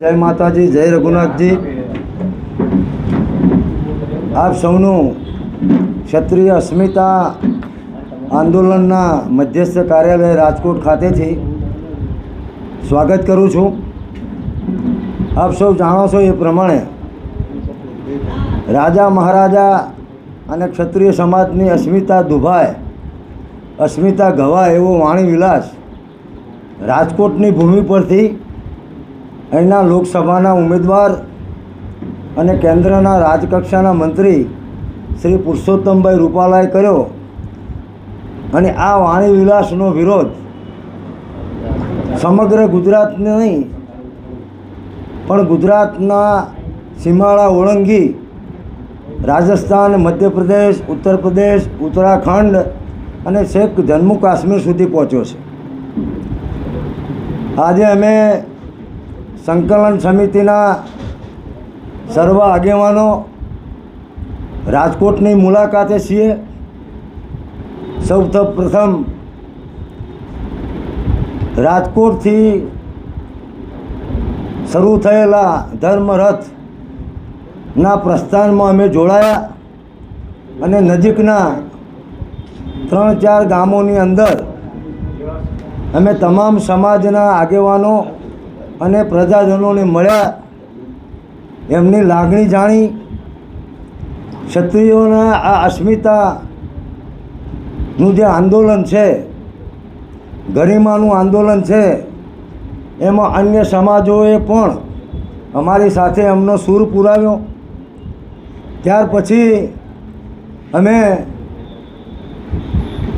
જય માતાજી, જય રઘુનાથજી. આપ સૌનું ક્ષત્રિય અસ્મિતા આંદોલનના મધ્યસ્થ કાર્યાલય રાજકોટ ખાતેથી સ્વાગત કરું છું. આપ સૌ જાણો છો એ પ્રમાણે રાજા મહારાજા અને ક્ષત્રિય સમાજની અસ્મિતા દુભાય, અસ્મિતા ગવાય એવો વાણી વિલાસ રાજકોટની ભૂમિ પરથી અહીંના લોકસભાના ઉમેદવાર અને કેન્દ્રના રાજકક્ષાના મંત્રી શ્રી પુરુષોત્તમભાઈ રૂપાલાએ કર્યો. અને આ વાણી વિલાસનો વિરોધ સમગ્ર ગુજરાતને નહીં, પણ ગુજરાતના સીમાડા ઓળંગી રાજસ્થાન, મધ્યપ્રદેશ ઉત્તર પ્રદેશ ઉત્તરાખંડ અને છેક જમ્મુ કાશ્મીર સુધી પહોંચ્યો છે. આજે અમે સંકલન સમિતિના સર્વ આગેવાનો રાજકોટની મુલાકાતે છીએ. સૌ પ્રથમ રાજકોટથી શરૂ થયેલા ધર્મરથના પ્રસ્થાનમાં અમે જોડાયા અને નજીકના ત્રણ ચાર ગામોની અંદર અમે તમામ સમાજના આગેવાનો અને પ્રજાજનોને મળ્યા. એમની લાગણી જાણી ક્ષત્રિયોના આ અસ્મિતાનું જે આંદોલન છે, ગરિમાનું આંદોલન છે, એમાં અન્ય સમાજોએ પણ અમારી સાથે એમનો સૂર પુરાવ્યો. ત્યાર પછી અમે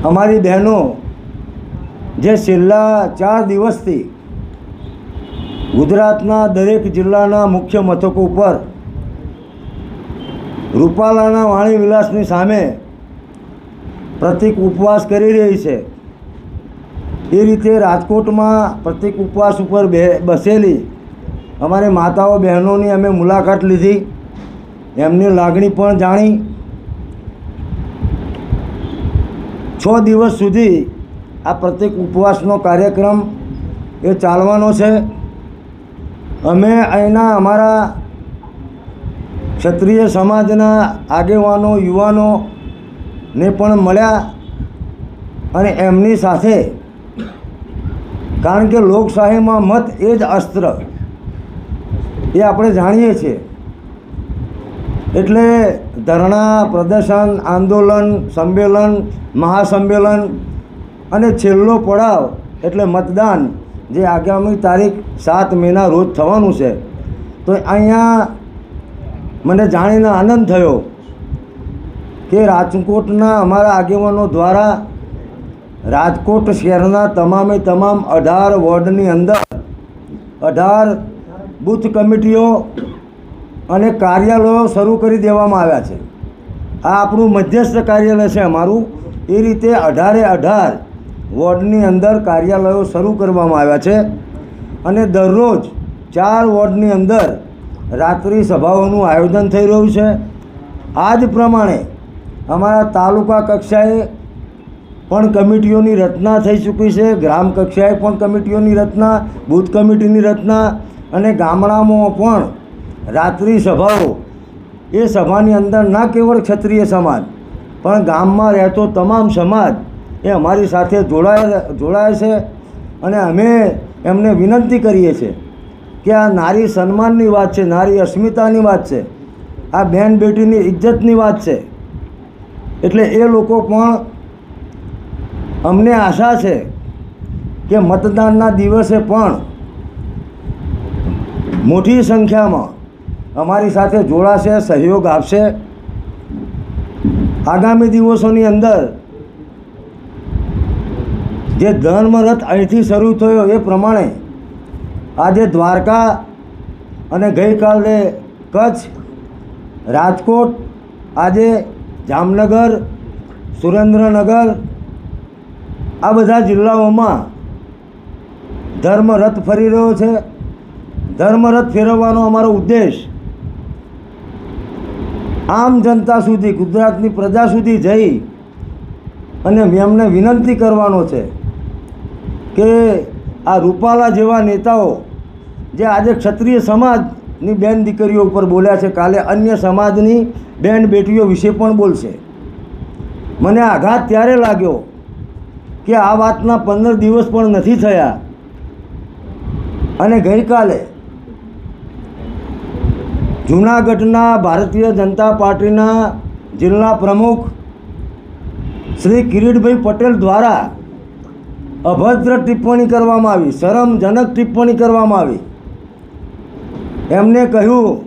અમારી બહેનો જે છેલ્લા ચાર દિવસથી ગુજરાતના દરેક જિલ્લાના મુખ્ય મથકો ઉપર રૂપાલાના વાણી વિલાસની સામે પ્રતિક ઉપવાસ કરી રહી છે. એ રીતે રાજકોટમાં પ્રતિક ઉપવાસ ઉપર બે, બસેલી અમારી માતાઓ બહેનોની અમે મુલાકાત લીધી. એમની લાગણી પણ જાણી. છ દિવસ સુધી આ પ્રતિક ઉપવાસનો કાર્યક્રમ એ ચાલવાનો છે. અમે અહીંના અમારા ક્ષત્રિય સમાજના આગેવાનો, યુવાનોને પણ મળ્યા અને એમની સાથે કારણ કે લોકશાહીમાં મત એ જ અસ્ત્ર એ આપણે જાણીએ છીએ. એટલે ધરણા, પ્રદર્શન, આંદોલન, સંમેલન, મહાસંમેલન અને છેલ્લો પડાવ એટલે મતદાન જે આગામી તારીખ સાત મેના રોજ થવાનું છે. તો અહીંયા મને જાણીને આનંદ થયો કે રાજકોટના અમારા આગેવાનો દ્વારા રાજકોટ શહેરના તમામે તમામ અઢાર વોર્ડની અંદર અઢાર બૂથ કમિટીઓ અને કાર્યાલયો શરૂ કરી દેવામાં આવ્યા છે. આ આપણું મધ્યસ્થ કાર્યાલય છે અમારું. એ રીતે અઢારે અઢાર વોર્ડની અંદર કાર્યાલયો શરૂ કરવામાં આવ્યા છે અને દરરોજ ચાર વોર્ડની અંદર રાત્રિ સભાઓનું આયોજન થઈ રહ્યું છે. આ જ પ્રમાણે અમારા તાલુકા કક્ષાએ પણ કમિટીઓની રચના થઈ ચૂકી છે. ગ્રામ કક્ષાએ પણ કમિટીઓની રચના, બૂથ કમિટીની રચના અને ગામડામાં પણ રાત્રિ સભાઓ એ સભાની અંદર ના કેવળ ક્ષત્રિય સમાજ પણ ગામમાં રહેતો તમામ સમાજ એ અમારી સાથે જોડાય જોડાય છે અને અમે એમને વિનંતી કરીએ છીએ કે આ નારી સન્માનની વાત છે, નારી અસ્મિતાની વાત છે, આ બેન બેટીની ઇજ્જતની વાત છે. એટલે એ લોકો પણ અમને આશા છે કે મતદાનના દિવસે પણ મોટી સંખ્યામાં અમારી સાથે જોડાશે, સહયોગ આપશે. આગામી દિવસોની અંદર જે ધર્મરથ અહીંથી શરૂ થયો એ પ્રમાણે આજે દ્વારકા અને ગઈકાલે કચ્છ, રાજકોટ, આજે જામનગર, સુરેન્દ્રનગર, આ બધા જિલ્લાઓમાં ધર્મરથ ફરી રહ્યો છે. ધર્મરથ ફેરવવાનો અમારો ઉદ્દેશ આમ જનતા સુધી, ગુજરાતની પ્રજા સુધી જઈ અને એમને વિનંતી કરવાનો છે. કે આ રૂપાલા જેવા નેતાઓ જે આજે ક્ષત્રિય સમાજની બેન દીકરીઓ ઉપર બોલ્યા છે, કાલે અન્ય સમાજની બેન બેટીઓ વિશે પણ બોલશે. મને આઘાત ત્યારે લાગ્યો કે આ વાતના પંદર દિવસ પણ નથી થયા. અને ગઈકાલે જૂનાગઢના ભારતીય જનતા પાર્ટીના જિલ્લા પ્રમુખ શ્રી કિરીટભાઈ પટેલ દ્વારા અભદ્ર ટિપ્પણી કરવામાં આવી, શરમજનક ટિપ્પણી કરવામાં આવી. એમને કહ્યું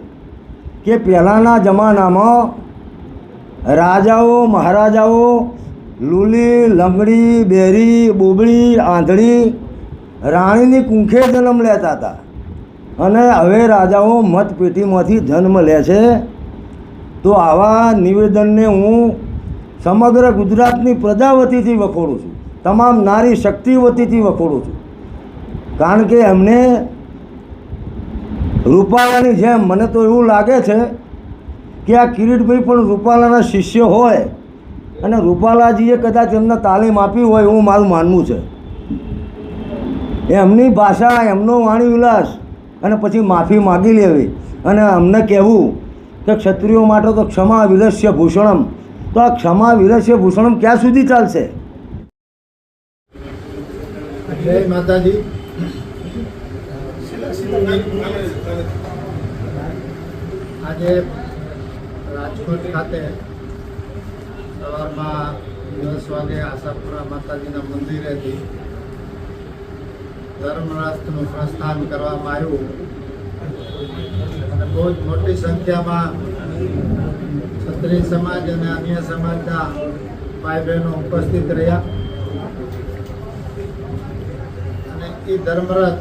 કે પહેલાંના જમાનામાં રાજાઓ, મહારાજાઓ, લૂલી, લંગડી, બેરી બોબડી આંધળી રાણીની કુંખે જન્મ લેતા હતા. અને હવે રાજાઓ મતપેટીમાંથી જન્મ લે છે. તો આવા નિવેદનને હું સમગ્ર ગુજરાતની પ્રજા વતીથી વખોડું છું. તમામ નારી શક્તિ વતીથી વખોડું છું. કારણ કે એમને રૂપાલાની જેમ, મને તો એવું લાગે છે કે આ કિરીટભાઈ પણ રૂપાલાના શિષ્ય હોય અને રૂપાલાજીએ કદાચ એમને તાલીમ આપી હોય એવું મારું માનવું છે. એમની ભાષા, એમનો વાણી વિલાસ અને પછી માફી માગી લેવી અને અમને કહેવું કે ક્ષત્રિયો માટે તો ક્ષમા વિલસ્ય ભૂષણમ. તો આ ક્ષમા વિલસ્ય ભૂષણમ ક્યાં સુધી ચાલશે? જય માતાજી. આજે રાજકોટ ખાતે સવારમાં દસ વાગે આશાપુરા માતાજીના મંદિરેથી ધર્મરાષ્ટ્રનું પ્રસ્થાન કરવામાં આવ્યું. અને બહુ જ મોટી સંખ્યામાં ક્ષત્રિય સમાજ અને અન્ય સમાજના ભાઈ બહેનો ઉપસ્થિત રહ્યા. અને ધર્મરથ.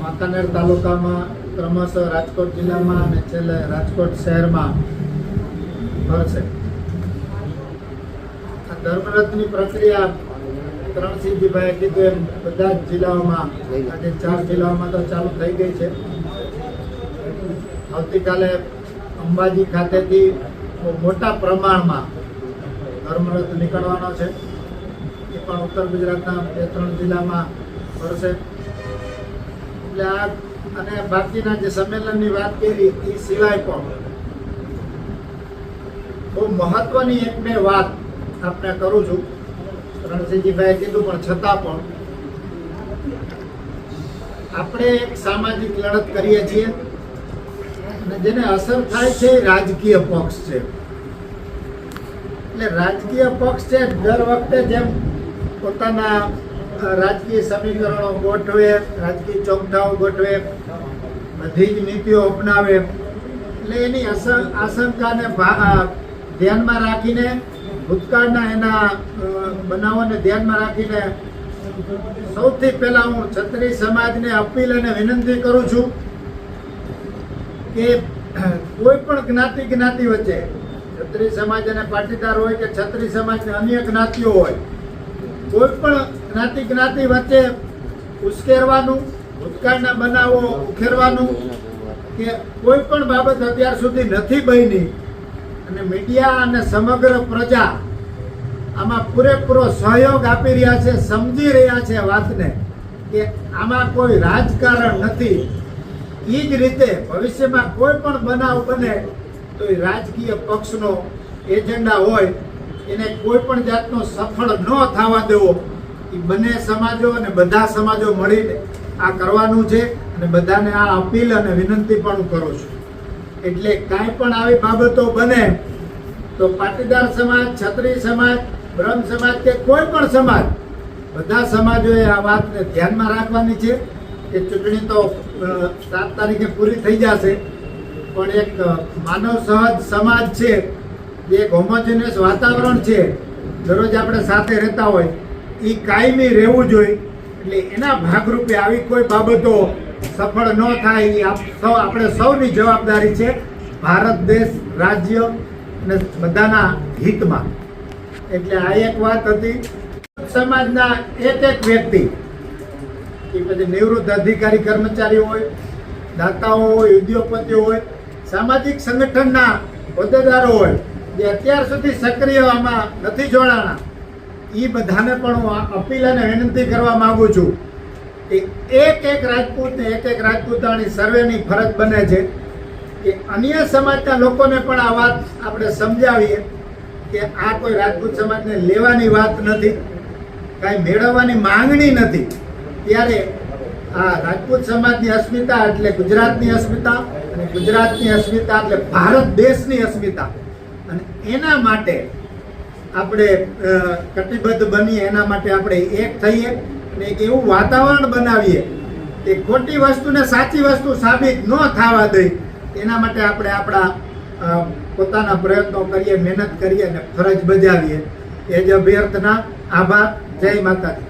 વાંકાનેર તાલુકામાં ક્રમશઃ રાજકોટ જિલ્લામાં અને છેલ્લે રાજકોટ શહેરમાં ફરશે આ ધર્મરથની પ્રક્રિયા ત્રણસિંહજીભાઈએ કીધું એમ, બધા જ જિલ્લાઓમાં આજે ચાર જિલ્લાઓમાં તો ચાલુ થઈ ગઈ છે. આવતીકાલે અંબાજી ખાતેથી મોટા પ્રમાણમાં ધર્મરથ નીકળવાનો છે. પણ ઉત્તર ગુજરાતના બે ત્રણ જિલ્લામાં ફરશે. એટલે આ અને બાકીના જે સંમેલનની વાત કરી એ સિવાય પણ બહુ મહત્વની એક બે વાત આપણે કરું છું. રણસિંહજીભાઈએ કીધું, પણ છતાં પણ. આપણે એક સામાજિક લડત કરીએ છીએ, અને જેને અસર થાય છે રાજકીય પક્ષ છે. એટલે રાજકીય પક્ષ છે, દર વખતે જેમ પોતાના રાજકીય સમીકરણો ગોઠવે, રાજકીય ચોકઠાઓ ગોઠવે, બધી જ નીતિઓ અપનાવે. એટલે એની આશંકાને ધ્યાનમાં રાખીને, ભૂતકાળના એના બનાવોને ધ્યાનમાં રાખીને, સૌથી પહેલા હું છત્રી સમાજને અપીલ અને વિનંતી કરું છું કે, કોઈ પણ જ્ઞાતિ જ્ઞાતિ વચ્ચે છત્રી સમાજ અને પાટીદાર હોય કે છત્રી સમાજ અને અન્ય જ્ઞાતિઓ હોય કોઈ પણ જ્ઞાતિ જ્ઞાતિ વચ્ચે ઉશ્કેરવાનું, ભૂતકાળના બનાવો ઉખેરવાનું કે કોઈ પણ બાબત અત્યાર સુધી નથી બની. અને મીડિયા અને સમગ્ર પ્રજા આમાં પૂરેપૂરો સહયોગ આપી રહ્યા છે, સમજી રહ્યા છે વાતને કે આમાં કોઈ રાજકારણ નથી. એ જ રીતે ભવિષ્યમાં કોઈ પણ બનાવ બને તો એ રાજકીય પક્ષનો એજન્ડા હોય એને કોઈ પણ જાતનો સફળ ન થવા દેવો એ બંને સમાજો અને બધા સમાજો મળીને આ કરવાનું છે અને બધાને આ અપીલ અને વિનંતી પણ હું કરું છું. એટલે કાંઈ પણ આવી બાબતો બને, તો પાટીદાર સમાજ, છત્રી સમાજ, બ્રહ્મ સમાજ કે કોઈ પણ સમાજ, બધા સમાજોએ આ વાતને ધ્યાનમાં રાખવાની છે. કે ચૂંટણી તો સાત તારીખે પૂરી થઈ જશે. પણ એક માનવ સહજ સમાજ છે એક હોમોજિનિયસ વાતાવરણ છે, દરરોજ આપણે સાથે રહેતા હોય એ કાયમી રહેવું જોઈએ. એટલે એના ભાગરૂપે આવી કોઈ બાબતો સફળ ન થાય એ સૌ, આપણે સૌની જવાબદારી છે ભારત દેશ, રાજ્ય અને બધાના હિતમાં. એટલે આ એક વાત હતી, સમાજના એક એક વ્યક્તિ કે પછી નિવૃત્ત અધિકારી કર્મચારી હોય, દાતાઓ હોય, ઉદ્યોગપતિઓ હોય, સામાજિક સંગઠનના હોદ્દેદારો હોય જે અત્યાર સુધી સક્રિય આમાં નથી જોડાણા એ બધાને પણ હું અપીલ અને વિનંતી કરવા માગું છું કે એક એક રાજપૂતને એક એક રાજપૂતાણી સર્વેની ફરજ બને છે કે અન્ય સમાજના લોકોને પણ આ વાત આપણે સમજાવીએ કે આ કોઈ રાજપૂત સમાજને લેવાની વાત નથી, કાંઈ મેળવવાની માંગણી નથી. ત્યારે આ રાજપૂત સમાજની અસ્મિતા એટલે ગુજરાતની અસ્મિતા અને ગુજરાતની અસ્મિતા એટલે ભારત દેશની અસ્મિતા અને એના માટે આપણે કટિબદ્ધ બનીએ, એના માટે આપણે એક થઈએ અને એક એવું વાતાવરણ બનાવીએ કે ખોટી વસ્તુને સાચી વસ્તુ સાબિત ન થવા દઈ. એના માટે આપણે આપણા પોતાના પ્રયત્નો કરીએ, મહેનત કરીએ અને ફરજ બજાવીએ. એ જ અભ્યર્થના. આભાર. જય માતાજી.